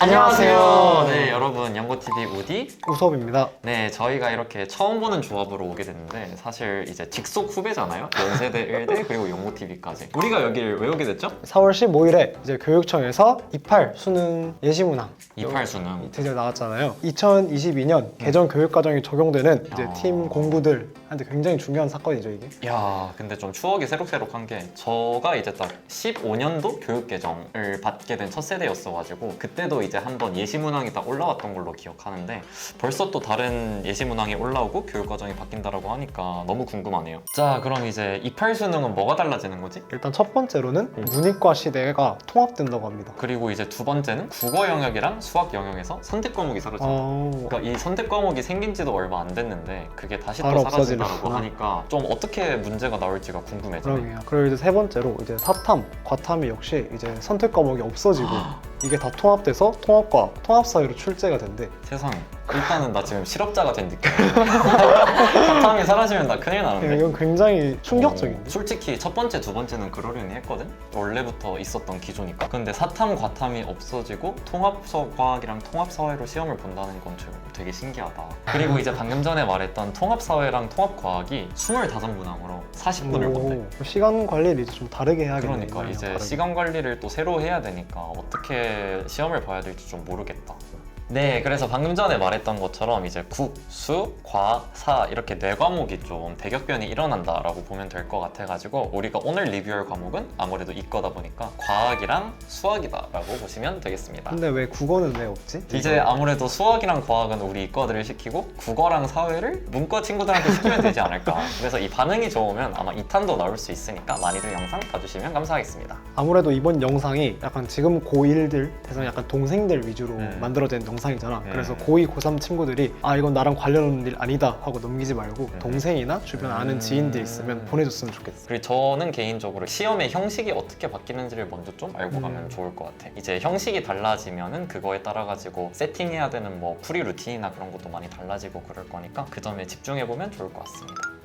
안녕하세요. 네, 여러분 연고TV 우디. 우섭입니다. 네, 저희가 이렇게 처음 보는 조합으로 오게 됐는데 사실 이제 직속 후배잖아요. 연세대 1대 그리고 연고TV까지. 우리가 여기를 왜 오게 됐죠? 4월 15일에 이제 교육청에서 28 수능 예시문항 28 수능. 드디어 나왔잖아요. 2022년 개정 교육과정이 적용되는 이제 어. 팀 공부들한테 굉장히 중요한 사건이죠 이게. 야, 근데 좀 추억이 새록새록한 게 저가 이제 딱 15년도 교육 개정을 받게 된 첫 세대였어가지고 그때도 이제 한번 예시 문항이 딱 올라 왔던 걸로 기억하는데 벌써 또 다른 예시 문항이 올라오고 교육 과정이 바뀐다라고 하니까 너무 궁금하네요. 자, 그럼 이제 28 수능은 뭐가 달라지는 거지? 일단 첫 번째로는 음. 문이과 시대가 통합된다고 합니다. 그리고 이제 두 번째는 국어 영역이랑 수학 영역에서 선택 과목이 사라진다. 어... 그러니까 이 선택 과목이 생긴 지도 얼마 안 됐는데 그게 다시 또 사라진다고. 하니까 좀 어떻게 문제가 나올지가 궁금해지네. 그러게요. 그리고 이제 세 번째로 이제 사탐, 과탐이 역시 이제 선택 과목이 없어지고 이게 다 통합돼서 통합과 통합사회로 출제가 된대. 세상에. 일단은 나 지금 실업자가 된 느낌. 사탐이 사라지면 나 큰일 나는데. 이건 굉장히 충격적인데. 어, 솔직히 첫 번째, 두 번째는 그러려니 했거든? 원래부터 있었던 기조니까. 근데 사탐, 과탐이 없어지고 통합과학이랑 통합사회로 시험을 본다는 건 좀 되게 신기하다. 그리고 이제 방금 전에 말했던 통합사회랑 통합과학이 25문항으로 40분을 본대. 오, 시간 관리를 이제 좀 다르게 해야겠네. 그러니까 이제 다르게. 시간 관리를 또 새로 해야 되니까 어떻게 시험을 봐야 될지 좀 모르겠다. 네, 그래서 방금 전에 말했던 것처럼 이제 국, 수, 과, 사 이렇게 네 과목이 좀 대격변이 일어난다라고 보면 될 것 같아가지고 우리가 오늘 리뷰할 과목은 아무래도 이거다 보니까 과학이랑 수학이다라고 보시면 되겠습니다. 근데 왜 국어는 왜 없지? 이제 아무래도 수학이랑 과학은 우리 이과들을 시키고 국어랑 사회를 문과 친구들한테 시키면 되지 않을까. 그래서 이 반응이 좋으면 아마 2탄도 나올 수 있으니까 많이들 영상 봐주시면 감사하겠습니다. 아무래도 이번 영상이 약간 지금 고1들 대상 약간 동생들 위주로 음. 만들어진 영상 이잖아. 음. 그래서 고2, 고3 친구들이 아 이건 나랑 관련 없는 일 아니다 하고 넘기지 말고 음. 동생이나 주변 아는 음. 지인들 있으면 보내줬으면 좋겠어. 그리고 저는 개인적으로 시험의 형식이 어떻게 바뀌는지를 먼저 좀 알고 음. 가면 좋을 것 같아. 이제 형식이 달라지면은 그거에 따라 가지고 세팅해야 되는 뭐 프리 루틴이나 그런 것도 많이 달라지고 그럴 거니까 그 점에 집중해 보면 좋을 것 같습니다.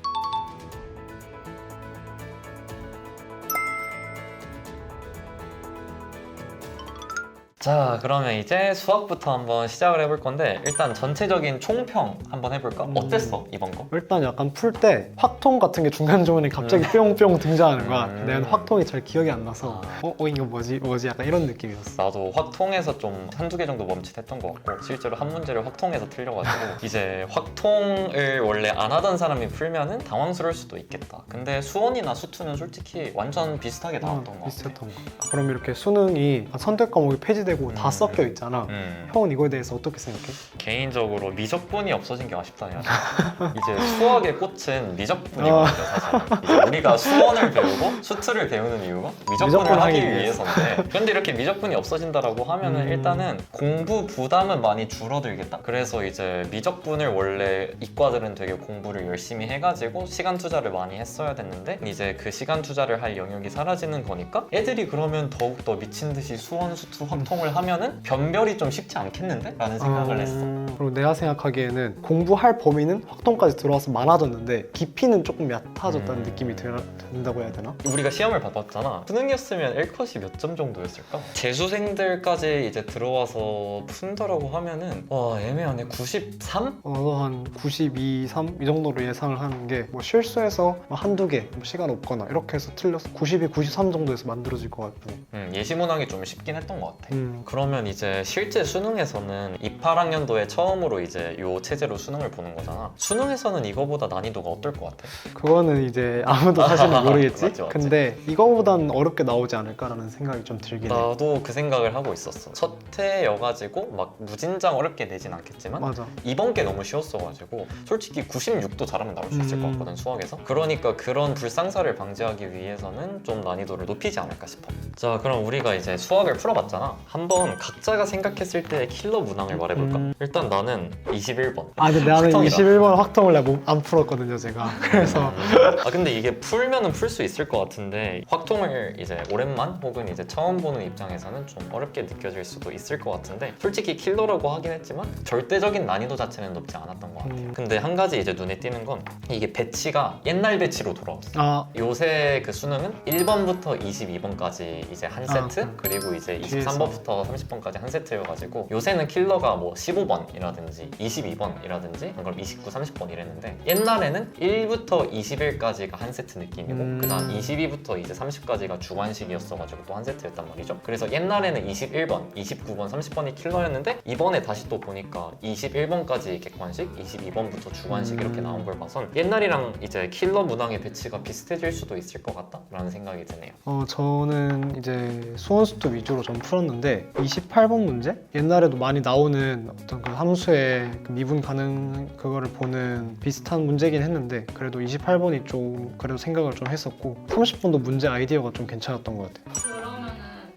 자, 그러면 이제 수학부터 한번 시작을 해볼 건데 일단 전체적인 총평 한번 해볼까? 음. 어땠어 이번 거? 일단 약간 풀 때 확통 같은 게 중간 중간에 갑자기 뿅뿅 등장하는 거야. 음. 내가 확통이 잘 기억이 안 나서 아. 어? 어 이거 뭐지? 뭐지? 약간 이런 느낌이었어. 나도 확통에서 좀 한두 개 정도 멈칫했던 것 같고 실제로 한 문제를 확통에서 틀려가지고 이제 확통을 원래 안 하던 사람이 풀면은 당황스러울 수도 있겠다 근데 수원이나 수투는 솔직히 완전 비슷하게 나왔던 것 같아 비슷했던 거. 그럼 이렇게 수능이 선택 과목이 폐지되고 다 음. 섞여 있잖아. 음, 형은 이거에 대해서 어떻게 생각해? 개인적으로 미적분이 없어진 게 아쉽다 해야 되나? 이제 수학의 꽃은 아. 미적분이거든요 사실 이제 우리가 수원을 배우고 수투를 배우는 이유가 미적분을 미적분 하기 하기 위해서인데 그런데 이렇게 미적분이 없어진다라고 하면은 음. 일단은 공부 부담은 많이 줄어들겠다 그래서 이제 미적분을 원래 이과들은 되게 공부를 열심히 해가지고 시간 투자를 많이 했어야 됐는데 이제 그 시간 투자를 할 영역이 사라지는 거니까 애들이 그러면 더욱더 미친 듯이 수원 수투 확통을 하면은 변별이 좀 쉽지 않겠는데? 라는 생각을 아, 했어 그리고 내가 생각하기에는 공부할 범위는 확통까지 들어와서 많아졌는데 깊이는 조금 얕아졌다는 음. 느낌이 드, 든다고 해야 되나? 우리가 시험을 봐봤잖아. 수능이었으면 1컷이 몇 점 정도였을까? 재수생들까지 이제 들어와서 푼다라고 하면은 와 애매하네. 93? 어, 나도 한 92, 3 이 정도로 예상을 하는 게 뭐 실수해서 뭐 한두 개 뭐 시간 없거나 이렇게 해서 틀려서 92, 93 정도에서 만들어질 것 같고 음, 예시문항이 좀 쉽긴 했던 것 같아. 음, 그러면 이제 실제 수능에서는 28학년도에 처음으로 이제 요 체제로 수능을 보는 거잖아. 수능에서는 이거보다 난이도가 어떨 것 같아? 그거는 이제 아무도 사실은 모르겠지 맞지, 맞지. 근데 이거보단 어렵게 나오지 않을까라는 생각이 좀 들긴 해 나도 그 생각을 하고 있었어. 첫 해여가지고 막 무진장 어렵게 내진 않겠지만 맞아 이번 게 너무 쉬웠어가지고 솔직히 96도 잘하면 나올 수 있을 것 음. 같거든 수학에서 그러니까 그런 불상사를 방지하기 위해서는 좀 난이도를 높이지 않을까 싶어 자 그럼 우리가 이제 수학을 풀어봤잖아 한번 각자가 생각했을 때의 킬러 문항을 말해볼까? 음. 일단 나는 21번 아 근데 나는 확통이다. 21번 확통을 내가 못- 안 풀었거든요 제가 그래서 아 근데 이게 풀면은 풀 수 있을 것 같은데 확통을 이제 오랜만 혹은 이제 처음 보는 입장에서는 좀 어렵게 느껴질 수도 있을 것 같은데 솔직히 킬러라고 하긴 했지만 절대적인 난이도 자체는 높지 않았던 것 같아요. 음. 근데 한 가지 이제 눈에 띄는 건 이게 배치가 옛날 배치로 돌아왔어. 아 요새 그 수능은 1번부터 22번까지 이제 한 아, 세트 음. 그리고 이제 뒤에서. 23번부터 1번부터 30번까지 한 세트여가지고 요새는 킬러가 뭐 15번이라든지 22번이라든지 그럼 29, 30번 이랬는데 옛날에는 1부터 21까지가 한 세트 느낌이고 음. 그다음 22부터 이제 30까지가 주관식이었어가지고 또 한 세트였단 말이죠. 그래서 옛날에는 21번, 29번, 30번이 킬러였는데 이번에 다시 또 보니까 21번까지 객관식, 22번부터 주관식 이렇게 음. 나온 걸 봐선 옛날이랑 이제 킬러 문항의 배치가 비슷해질 수도 있을 것 같다라는 생각이 드네요. 어, 저는 이제 수원수투 위주로 좀 풀었는데 28번 문제? 옛날에도 많이 나오는 어떤 그 함수의 그 미분 가능 그거를 보는 비슷한 문제긴 했는데 그래도 28번이 좀 그래도 생각을 좀 했었고 30번도 문제 아이디어가 좀 괜찮았던 것 같아요. 그러면은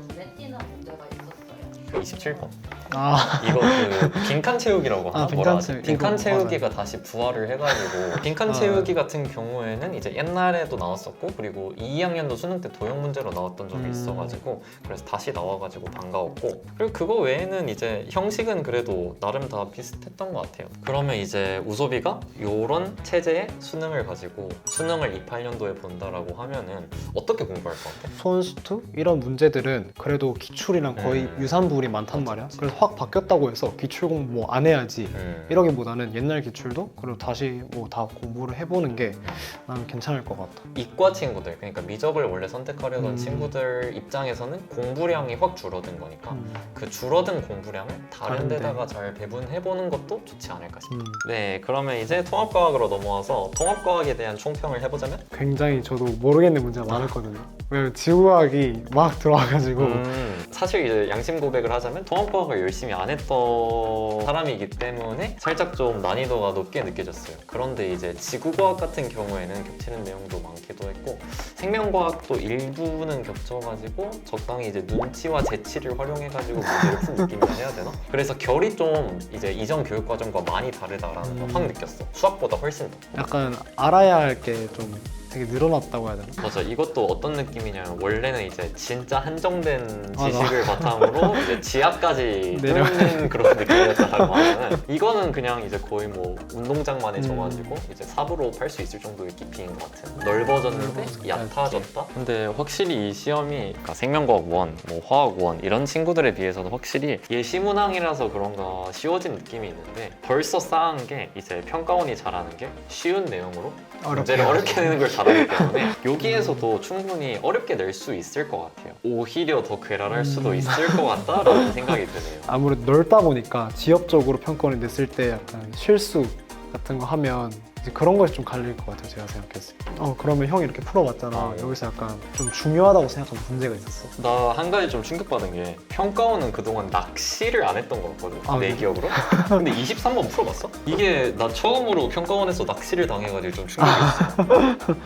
눈에 띄는 문제가 있었어요. 그 27번. 아, 이거 그 빈칸 채우기라고 하나 아, 빈칸 뭐라 하지? 채우기. 빈칸 이거 채우기가 다시 부활을 해가지고 빈칸 아. 채우기 같은 경우에는 이제 옛날에도 나왔었고 그리고 2학년도 수능 때 도형 문제로 나왔던 적이 음. 있어가지고 그래서 다시 나와가지고 반가웠고 그리고 그거 외에는 이제 형식은 그래도 나름 다 비슷했던 것 같아요. 그러면 이제 우소비가 요런 체제의 수능을 가지고 수능을 28년도에 본다라고 하면은 어떻게 공부할 것 같아? 수원수투 이런 문제들은 그래도 기출이랑 거의 음. 유사분이 많단 맞아, 말이야. 그래서 확 바뀌었다고 해서 기출 공부 뭐 안 해야지 음. 이러기보다는 옛날 기출도 그리고 다시 뭐 다 공부를 해보는 게난 괜찮을 것 같아. 이과 친구들 그러니까 미적을 원래 선택하려던 음. 친구들 입장에서는 공부량이 확 줄어든 거니까 음. 그 줄어든 공부량을 다른 다른데. 데다가 잘 배분해 보는 것도 좋지 않을까 싶어요. 음. 네, 그러면 이제 통합과학으로 넘어와서 통합과학에 대한 총평을 해보자면 굉장히 저도 모르겠는 문제가 많았거든요. 왜냐면 지구과학이 막 들어와가지고 음, 사실 이제 양심 고백을 하자면 통합과학을 열심히 안 했던 사람이기 때문에 살짝 좀 난이도가 높게 느껴졌어요. 그런데 이제 지구과학 같은 경우에는 겹치는 내용도 많기도 했고 생명과학도 일부는 겹쳐가지고 적당히 이제 눈치와 재치를 활용해가지고 문제를 푼 느낌이라 해야 되나? 그래서 결이 좀 이제 이전 교육 과정과 많이 다르다라는 걸확 음. 느꼈어. 수학보다 훨씬 더. 약간 알아야 할 게 좀 되게 늘어났다고 해야 되나? 맞아 이것도 어떤 느낌이냐면 원래는 이제 진짜 한정된 맞아. 지식을 바탕으로 이제 지하까지 내려- 뚫는 그런 느낌이었다면 이거는 그냥 이제 거의 뭐 운동장만에 음. 져가지고 이제 삽으로 팔 수 있을 정도의 깊이인 것 같은 넓어졌는데 넓어졌다. 얕아졌다 근데 확실히 이 시험이 그러니까 생명과학 1, 뭐 화학 1 이런 친구들에 비해서는 확실히 얘 시문항이라서 그런가 쉬워진 느낌이 있는데 벌써 쌓은 게 이제 평가원이 잘하는 게 쉬운 내용으로 문제를 어렵게 내는 걸 잘하기 때문에 여기에서도 충분히 어렵게 낼 수 있을 것 같아요. 오히려 더 괴랄할 수도 음. 있을 것 같다라는 생각이 드네요. 아무래도 넓다 보니까 지역적으로 평가를 냈을 때 약간 실수 같은 거 하면 그런 것이 좀 갈릴 것 같아요. 제가 생각했을 때. 어 그러면 형이 이렇게 풀어봤잖아. 아, 여기서 약간 좀 중요하다고 생각하는 문제가 있었어. 나 한 가지 좀 충격받은 게 평가원은 그동안 낚시를 안 했던 것 같거든 아, 내 그래? 기억으로 근데 23번 풀어봤어? 이게 나 처음으로 평가원에서 낚시를 당해가지고 좀 충격이었어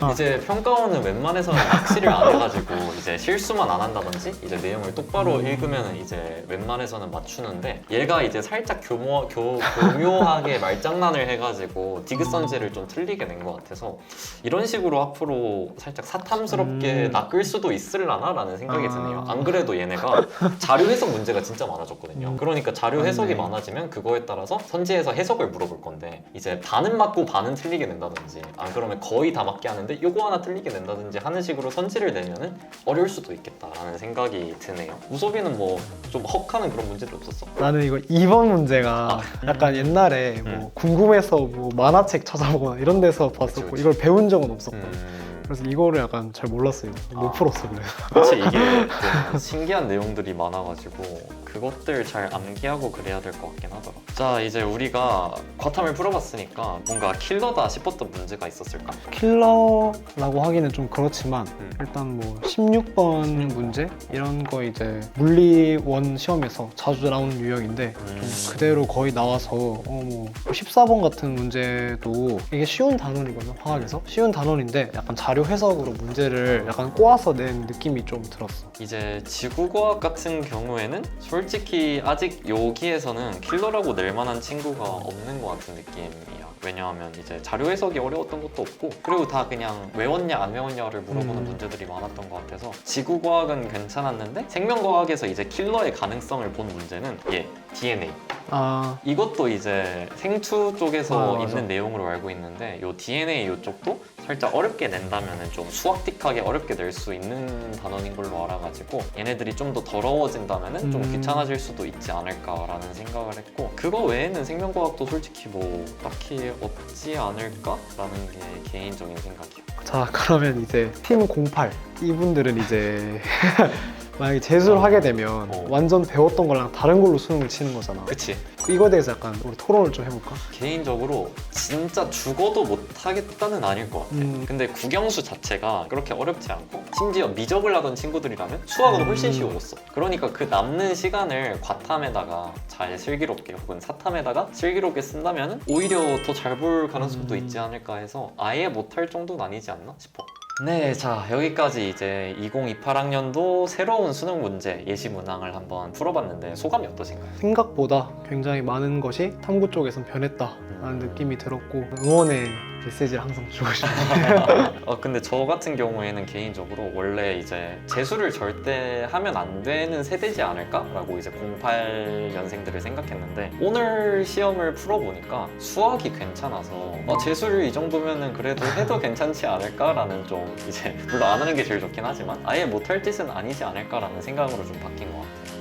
아. 이제 평가원은 웬만해서는 낚시를 안 해가지고 이제 실수만 안 한다든지 이제 내용을 똑바로 음. 읽으면 이제 웬만해서는 맞추는데 얘가 이제 살짝 교모, 교, 교묘하게 말장난을 해가지고 디귿선지를 좀 틀리게 낸 것 같아서 이런 식으로 앞으로 살짝 사탐스럽게 음. 낚을 수도 있을라나라는 생각이 아. 드네요. 안 그래도 얘네가 자료 해석 문제가 진짜 많아졌거든요. 음. 그러니까 자료 해석이 맞네. 많아지면 그거에 따라서 선지에서 해석을 물어볼 건데 이제 반은 맞고 반은 틀리게 낸다든지 안 그러면 거의 다 맞게 하는데 요거 하나 틀리게 낸다든지 하는 식으로 선지를 내면은 어려울 수도 있겠다라는 생각이 드네요. 우소비는 뭐 좀 헉하는 그런 문제도 없었어? 나는 이거 2번 문제가 약간 옛날에 뭐 음. 궁금해서 뭐 만화책 찾아 보거나 이런 데서 봤었고 그치. 이걸 배운 적은 없었고 음... 그래서 이거를 약간 잘 몰랐어요. 못 아. 풀었어 그래. 그치 이게 좀 신기한 내용들이 많아가지고 그것들 잘 암기하고 그래야 될 것 같긴 하더라 자 이제 우리가 과탐을 풀어봤으니까 뭔가 킬러다 싶었던 문제가 있었을까? 킬러라고 하기는 좀 그렇지만 음. 일단 뭐 16번 문제 이런 거 이제 물리원 시험에서 자주 나오는 유형인데 음. 좀 그대로 거의 나와서 어뭐 14번 같은 문제도 이게 쉬운 단원이거든요 화학에서 쉬운 단원인데 약간 자료 해석으로 문제를 약간 꼬아서 낸 느낌이 좀 들었어. 이제 지구과학 같은 경우에는 솔 직히 아직 여기에서는 킬러라고 낼 만한 친구가 없는 것 같은 느낌이야. 왜냐하면 이제 자료 해석이 어려웠던 것도 없고 그리고 다 그냥 외웠냐 안 외웠냐를 물어보는 음. 문제들이 많았던 것 같아서 지구과학은 괜찮았는데 생명과학에서 이제 킬러의 가능성을 본 문제는 얘 DNA 아 이것도 이제 생투 쪽에서 아. 있는 내용으로 알고 있는데 요 DNA 이쪽도 살짝 어렵게 낸다면은 좀 수학틱하게 어렵게 낼 수 있는 단원인 걸로 알아가지고 얘네들이 좀 더 더러워진다면은 좀 음. 귀찮아질 수도 있지 않을까라는 생각을 했고 그거 외에는 생명과학도 솔직히 뭐 딱히 없지 않을까라는 게 개인적인 생각이에요. 자 그러면 이제 팀 08 이분들은 이제 만약에 재수를 하게 되면 어. 완전 배웠던 거랑 다른 걸로 수능을 치는 거잖아. 그치? 이거에 대해서 약간 우리 토론을 좀 해볼까? 개인적으로 진짜 죽어도 못하겠다는 아닐 것 같아. 음. 근데 국영수 자체가 그렇게 어렵지 않고 심지어 미적을 하던 친구들이라면 수학은 훨씬 음. 쉬워졌어. 그러니까 그 남는 시간을 과탐에다가 잘 슬기롭게 혹은 사탐에다가 슬기롭게 쓴다면 오히려 더 잘 볼 가능성도 음. 있지 않을까 해서 아예 못할 정도는 아니지 않나 싶어. 네, 자 여기까지 이제 2028학년도 새로운 수능 문제 예시 문항을 한번 풀어봤는데 소감이 어떠신가요? 생각보다 굉장히 많은 것이 탐구 쪽에선 변했다라는 느낌이 들었고 응원의 메시지를 항상 주고 싶어요. 어, 근데 저 같은 경우에는 개인적으로 원래 이제 재수를 절대 하면 안 되는 세대지 않을까라고 이제 08년생들을 생각했는데 오늘 시험을 풀어보니까 수학이 괜찮아서 어, 재수를 이 정도면은 그래도 해도 괜찮지 않을까라는 좀 이제 물론 안 하는 게 제일 좋긴 하지만 아예 못할 짓은 아니지 않을까라는 생각으로 좀 바뀐 것.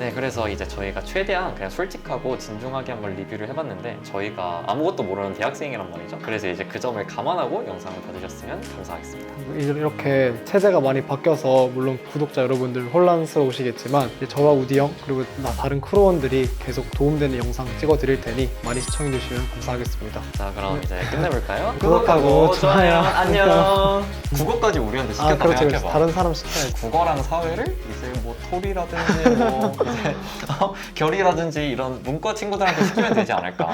네, 그래서 이제 저희가 최대한 그냥 솔직하고 진중하게 한번 리뷰를 해봤는데 저희가 아무것도 모르는 대학생이란 말이죠. 그래서 이제 그 점을 감안하고 영상을 봐주셨으면 감사하겠습니다. 이렇게 체제가 많이 바뀌어서 물론 구독자 여러분들 혼란스러우시겠지만 이제 저와 우디 형 그리고 나 다른 크루원들이 계속 도움되는 영상 찍어드릴 테니 많이 시청해주시면 감사하겠습니다. 자 그럼 이제 끝내볼까요? 네. 구독하고 좋아요. 안녕 국어까지 우리한테 시켰다 아 그렇죠. 그래서 생각해봐 다른 사람 시켜야지. 국어랑 사회를 이제 뭐 토리라든지 뭐 이제 어, 결이라든지 이런 문과 친구들한테 시키면 되지 않을까